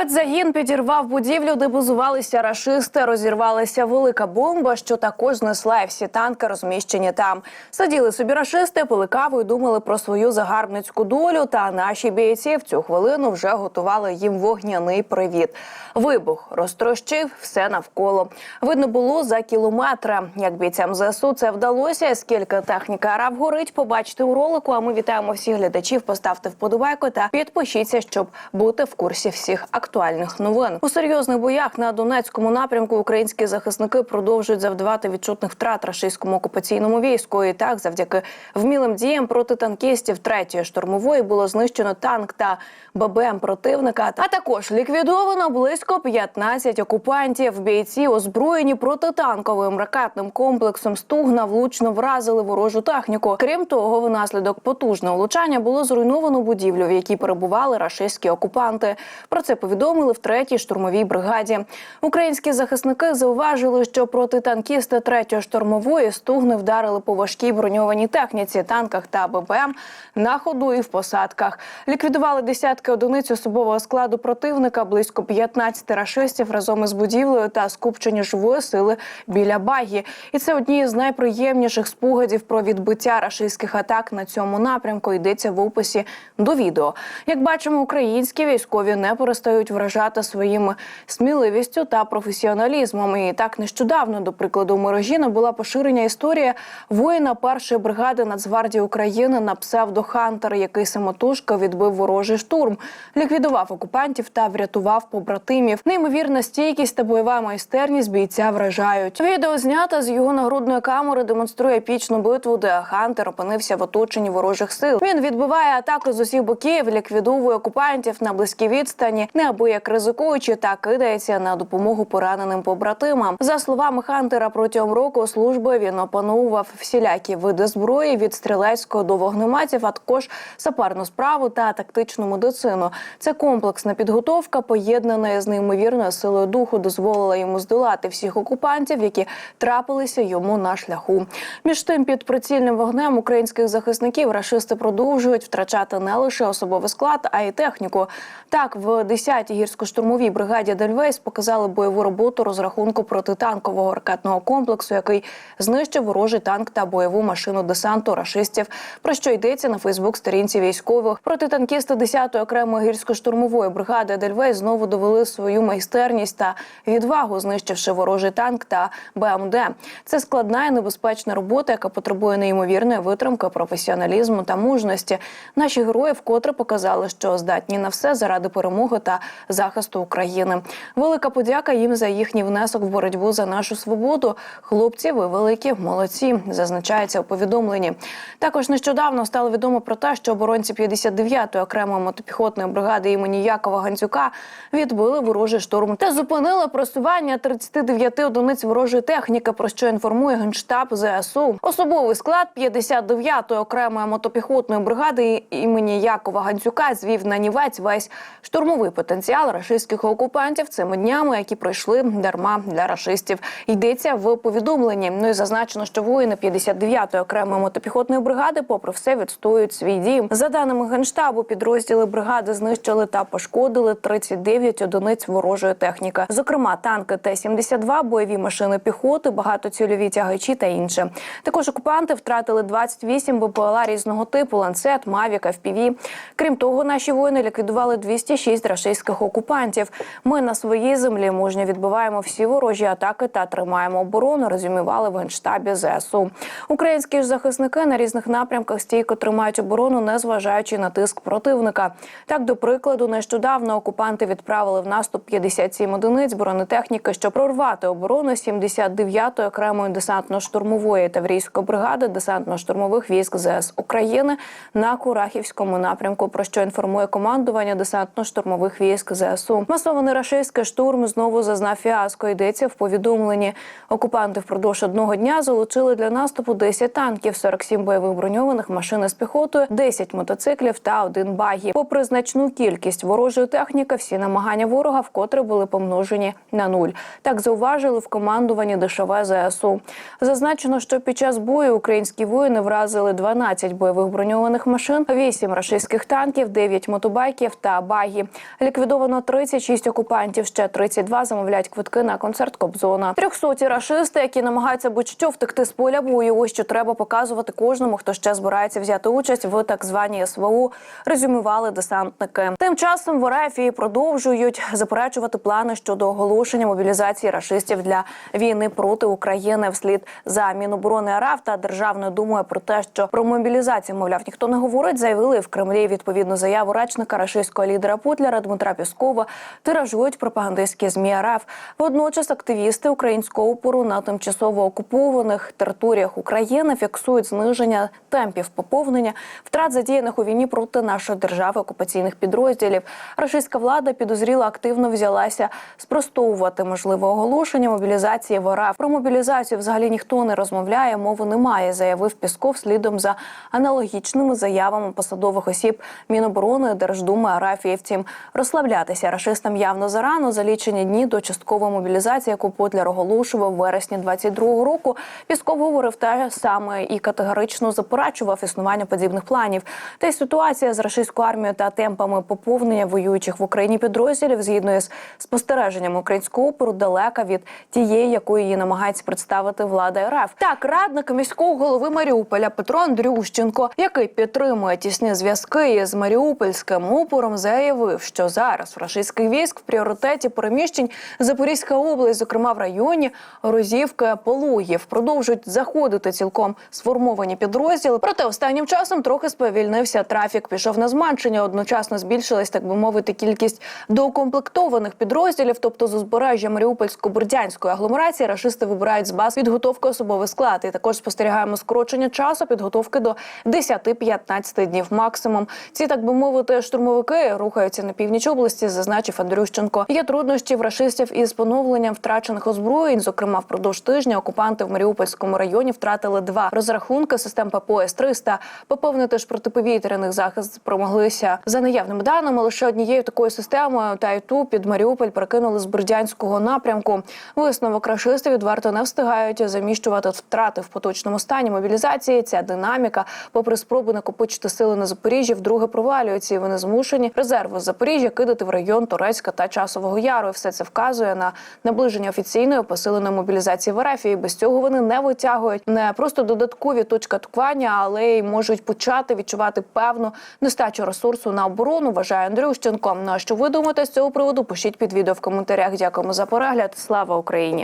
Спецзагін підірвав будівлю, де базувалися рашисти. Розірвалася велика бомба, що також знесла і всі танки, розміщені там. Сиділи собі рашисти, пили каву і думали про свою загарбницьку долю. Та наші бійці в цю хвилину вже готували їм вогняний привіт. Вибух розтрощив все навколо. Видно було за кілометри. Як бійцям ЗСУ це вдалося. Скільки техніка АРАВ горить, побачите у ролику. А ми вітаємо всіх глядачів. Поставте вподобайку та підпишіться, щоб бути в курсі всіх актуальних новин. У серйозних боях на Донецькому напрямку українські захисники продовжують завдавати відчутних втрат рашистському окупаційному війську. І так, завдяки вмілим діям проти танкістів третьої штурмової було знищено танк та ББМ противника. А також ліквідовано близько 15 окупантів. Бійці озброєні протитанковим ракетним комплексом Стугна влучно вразили ворожу техніку. Крім того, внаслідок потужного влучання було зруйновано будівлю, в якій перебували рашистські окупанти. Про це повідомили в третій штурмовій бригаді. Українські захисники зауважили, що протитанкісти третьої штурмової стугни вдарили по важкій броньованій техніці, танках та ББМ на ходу і в посадках. Ліквідували десятки одиниць особового складу противника, близько 15 рашистів разом із будівлею та скупчення живої сили біля багі. І це одні з найприємніших спогадів про відбиття рашистських атак на цьому напрямку. Йдеться в описі до відео. Як бачимо, українські військові не перестають вражати своїми сміливістю та професіоналізмом. І так нещодавно, до прикладу, у Мирожіна була поширення історія воїна першої бригади Нацгвардії України на псевдо Хантер, який самотужки відбив ворожий штурм, ліквідував окупантів та врятував побратимів. Неймовірна стійкість та бойова майстерність бійця вражають. Відео знято з його нагрудної камери демонструє епічну битву, де Хантер опинився в оточенні ворожих сил. Він відбиває атаку з усіх боків, ліквідовує окупантів на близькій відстані, неабияк ризикуючи та кидається на допомогу пораненим побратимам. За словами Хантера, протягом року служби він опановував всілякі види зброї від стрілецького до вогнеметів, а також сапарну справу та тактичну медицину. Це комплексна підготовка, поєднана з неймовірною силою духу, дозволила йому здолати всіх окупантів, які трапилися йому на шляху. Між тим, під прицільним вогнем українських захисників рашисти продовжують втрачати не лише особовий склад, а й техніку. Так, в 10-й гірсько-штурмовій бригаді Дельвейс показали бойову роботу розрахунку протитанкового ракетного комплексу, який знищив ворожий танк та бойову машину десанту рашистів. Про що йдеться на Фейсбук-сторінці військових. Протитанкісти 10-ї окремої гірсько-штурмової бригади Дельвейс знову довели свою майстерність та відвагу, знищивши ворожий танк та БМД. Це складна і небезпечна робота, яка потребує неймовірної витримки, професіоналізму та мужності. Наші герої вкотре показали, що здатні на все заради перемоги та захисту України. Велика подяка їм за їхній внесок в боротьбу за нашу свободу. Хлопці, ви великі молодці, зазначається у повідомленні. Також нещодавно стало відомо про те, що оборонці 59-ї окремої мотопіхотної бригади імені Якова Ганцюка відбили ворожий штурм та зупинили просування 39 одиниць ворожої техніки. Про що інформує генштаб ЗСУ. Особовий склад 59-ї окремої мотопіхотної бригади імені Якова Ганцюка звів на нівець весь штурмовий потенціал рашистських окупантів цими днями, які пройшли дарма для рашистів. Йдеться в повідомленні. Ну і зазначено, що воїни 59-ї окремої мотопіхотної бригади, попри все, відстоюють свій дім. За даними генштабу, підрозділи бригади знищили та пошкодили 39 одиниць ворожої техніки, зокрема танки Т-72, бойові машини піхоти, багатоцільові тягачі та інше. Також окупанти втратили 28 БПЛА різного типу, ланцет, мавік, FPV. Крім того, наші воїни ліквідували 206 рашистських окупантів. Ми на своїй землі мужньо відбиваємо всі ворожі атаки та тримаємо оборону. Резюмували в генштабі ЗСУ. Українські ж захисники на різних напрямках стійко тримають оборону, незважаючи на тиск противника. Так, до прикладу, нещодавно окупанти відправили в наступ 57 одиниць бронетехніки, щоб прорвати оборону 79-ї окремої десантно-штурмової таврійської бригади десантно-штурмових військ ЗС України на Курахівському напрямку. Про що інформує командування десантно-штурмових військ ЗСУ. Масований рашистський штурм знову зазнав фіаско. Йдеться в повідомленні. Окупанти впродовж одного дня залучили для наступу 10 танків, 47 бойових броньованих машин з піхотою, 10 мотоциклів та один багі. Попри значну кількість ворожої техніки, всі намагання ворога вкотре були помножені на нуль. Так зауважили в командуванні ДШВ ЗСУ. Зазначено, що під час бою українські воїни вразили 12 бойових броньованих машин, 8 рашистських танків, 9 мотобайків та багі. Ліквідували ліквідовано 36 окупантів. Ще 32 замовляють квитки на концерт Кобзона. Трьохсоті рашисти, які намагаються будь-що втекти з поля бою. Ось що треба показувати кожному, хто ще збирається взяти участь в так званій СВУ. Резюмували десантники. Тим часом в РФ продовжують заперечувати плани щодо оголошення мобілізації рашистів для війни проти України. Вслід за Міноборони РФ та Державною думою про те, що про мобілізацію, мовляв, ніхто не говорить. Заявили в Кремлі відповідну заяву речника рашистського лідера Путляра Дмитра Піскова. Тиражують пропагандистські змі РФ. Водночас активісти українського опору на тимчасово окупованих територіях України фіксують зниження темпів поповнення втрат задіяних у війні проти нашої держави окупаційних підрозділів. Рашистська влада підозріла активно взялася спростовувати можливе оголошення мобілізації в РФ. Про мобілізацію взагалі ніхто не розмовляє, мови немає, заявив Пісков слідом за аналогічними заявами посадових осіб Міноборони Держдуми Арафії. Втім, розслаблятися рашистам явно зарано за лічені дні до часткової мобілізації, яку Путляр оголошував в вересні 22-го року. Пісков говорив те саме і категорично заперечував існування подібних планів. Та й ситуація з рашистською армією та темпами поповнення воюючих в Україні підрозділів згідно із спостереженням українського опору далека від тієї, якою її намагається представити влада РФ. Так, радник міського голови Маріуполя Петро Андрющенко, який підтримує тісні зв'язки із Маріупольським опором, заявив, що зараз в рашистських військ в пріоритеті переміщень Запорізька область, зокрема в районі Розівки Пологів, продовжують заходити цілком сформовані підрозділи. Проте останнім часом трохи сповільнився трафік. Пішов на зменшення. Одночасно збільшилась, так би мовити, кількість доукомплектованих підрозділів. Тобто з узбережжя Маріупольсько-Бурдянської агломерації рашисти вибирають з баз підготовки особовий склад. І також спостерігаємо скорочення часу підготовки до 10-15 днів максимум. Ці так би мовити штурмовики рухаються на північ області. Зазначив Андрющенко. Є труднощі в рашистів із поновленням втрачених озброєнь. Зокрема, впродовж тижня окупанти в Маріупольському районі втратили два розрахунки систем ППО С-300. Поповнити ж протиповітряних захист спромоглися за наявними даними. Лише однією такою системою та й ту під Маріуполь перекинули з Бердянського напрямку. Висновок рашисти відверто не встигають заміщувати втрати в поточному стані мобілізації. Ця динаміка, попри спроби накопичити сили на Запоріжжі, вдруге провалюється. І вони змушені резерви Запоріжжя кидати в район Турецька та Часового Яру. І все це вказує на наближення офіційної посиленої мобілізації в РФ. І без цього вони не витягують не просто додаткові точки атакування, але й можуть почати відчувати певну нестачу ресурсу на оборону. Вважає Андрющенко. Ну а що ви думаєте з цього приводу? Пишіть під відео в коментарях. Дякуємо за перегляд. Слава Україні!